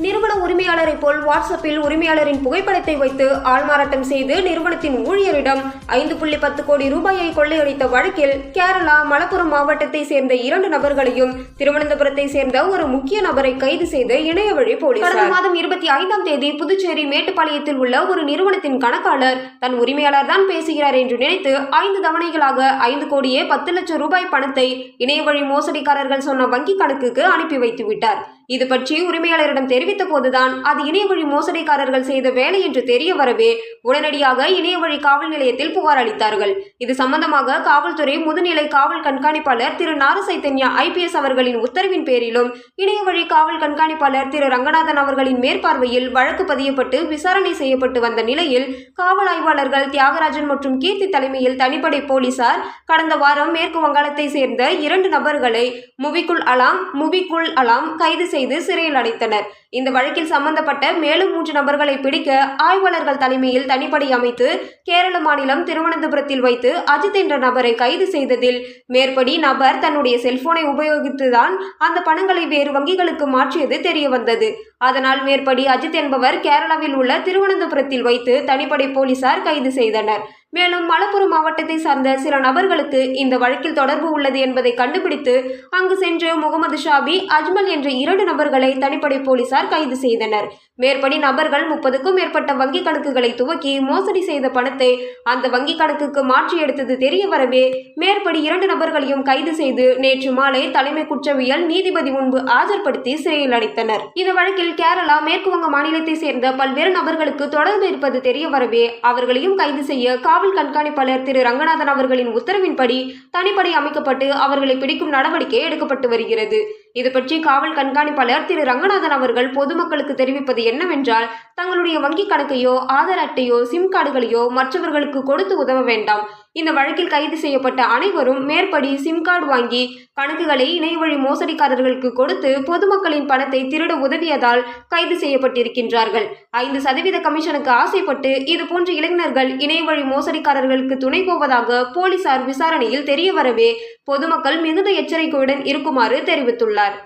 நிறுவன உரிமையாளரை போல் வாட்ஸ்அப்பில் உரிமையாளரின் புகைப்படத்தை வைத்து ஆள்மாறாட்டம் செய்து நிறுவனத்தின் ஊழியரிடம் ஐந்து புள்ளி பத்து கோடி ரூபாயை கொள்ளையடித்த வழக்கில் கேரளா மலப்புரம் மாவட்டத்தை சேர்ந்த இரண்டு நபர்களையும் திருவனந்தபுரத்தை சேர்ந்த ஒரு முக்கிய நபரை கைது செய்து இணையவழி போலீசார். கடந்த மாதம் இருபத்தி ஐந்தாம் தேதி புதுச்சேரி மேட்டுப்பாளையத்தில் உள்ள ஒரு நிறுவனத்தின் கணக்காளர் தன் உரிமையாளர் தான் பேசுகிறார் என்று நினைத்து ஐந்து தவணைகளாக ஐந்து கோடியே பத்து லட்சம் ரூபாய் பணத்தை இணையவழி மோசடிக்காரர்கள் சொன்ன வங்கி கணக்குக்கு அனுப்பி வைத்து விட்டார் இது பற்றி உரிமையாளரிடம் தெரிவித்த போதுதான் அது இணையவழி மோசடிக்காரர்கள் செய்த வேலை என்று தெரிய வரவே உடனடியாக இணையவழி காவல் நிலையத்தில் புகார் அளித்தார்கள். இது சம்பந்தமாக காவல்துறை முதுநிலை காவல் கண்காணிப்பாளர் திரு நாரசைத்தன்யா ஐபிஎஸ் அவர்களின் உத்தரவின் பேரிலும் இணையவழி காவல் கண்காணிப்பாளர் திரு ரங்கநாதன் அவர்களின் மேற்பார்வையில் வழக்கு பதியப்பட்டு விசாரணை செய்யப்பட்டு வந்த நிலையில் காவல் ஆய்வாளர்கள் தியாகராஜன் மற்றும் கீர்த்தி தலைமையில் தனிப்படை போலீசார் கடந்த வாரம் மேற்கு வங்காளத்தை சேர்ந்த இரண்டு நபர்களை முபிகுல் அலாம் முபிகுல் அலாம் கைது செய்து சிறையில் அடைத்தனர். இந்த வழக்கில் சம்பந்தப்பட்ட மேலும் மூன்று நபர்களை பிடிக்க ஆய்வாளர்கள் தலைமையில் தனிப்படை அமைத்து கேரள மாநிலம் திருவனந்தபுரத்தில் வைத்து அஜித் என்ற நபரை கைது செய்ததில் மேற்படி நபர் தன்னுடைய செல்போனை உபயோகித்துதான் அந்த பணங்களை வேறு வங்கிகளுக்கு மாற்றியது தெரிய வந்தது அதனால் மேற்படி அஜித் என்பவர் கேரளாவில் உள்ள திருவனந்தபுரத்தில் வைத்து தனிப்படை போலீசார் கைது செய்தனர். மேலும் மலப்புரம் மாவட்டத்தை சார்ந்த சில நபர்களுக்கு இந்த வழக்கில் தொடர்பு உள்ளது என்பதை கண்டுபிடித்து அங்கு சென்று முகமது ஷாபி அஜ்மல் என்ற இரண்டு நபர்களை தனிப்படை போலீசார் கைது செய்தனர். மேற்படி நபர்கள் முப்பதுக்கும் மேற்பட்ட வங்கிக் கணக்குகளை துவக்கி மோசடி செய்த பணத்தை அந்த வங்கிக் கணக்குக்கு மாற்றி எடுத்தது தெரிய வரவே மேற்படி இரண்டு நபர்களையும் கைது செய்து நேற்று மாலை தலைமை குற்றவியல் நீதிபதி முன்பு ஆஜர்படுத்தி சிறையில் அடைத்தனர். இந்த வழக்கில் கேரளா மேற்குவங்க மாநிலத்தைச் மாநிலத்தை சேர்ந்த பல்வேறு நபர்களுக்கு தொடர்பு இருப்பது தெரிய வரவே அவர்களையும் கைது செய்ய காவல் கண்காணிப்பாளர் திரு ரங்கநாதன் அவர்களின் உத்தரவின்படி தனிப்படை அமைக்கப்பட்டு அவர்களை பிடிக்கும் நடவடிக்கை எடுக்கப்பட்டு வருகிறது. இது பற்றி காவல் கண்காணிப்பாளர் திரு ரங்கநாதன் அவர்கள் பொதுமக்களுக்கு தெரிவிப்பது என்னவென்றால் தங்களுடைய வங்கி கணக்கையோ ஆதார் அட்டையோ சிம் கார்டுகளையோ மற்றவர்களுக்கு கொடுத்து உதவ வேண்டாம். இந்த வழக்கில் கைது செய்யப்பட்ட அனைவரும் மேற்படி சிம் கார்டு வாங்கி கணக்குகளை இணையவழி மோசடிக்காரர்களுக்கு கொடுத்து பொதுமக்களின் பணத்தை திருட உதவியதால் கைது செய்யப்பட்டிருக்கின்றார்கள். ஐந்து சதவீத கமிஷனுக்கு ஆசைப்பட்டு இதுபோன்ற இளைஞர்கள் இணையவழி மோசடிக்காரர்களுக்கு துணை போவதாக போலீசார் விசாரணையில் தெரியவரவே பொதுமக்கள் மிகுந்த எச்சரிக்கையுடன் இருக்குமாறு தெரிவித்துள்ளார்.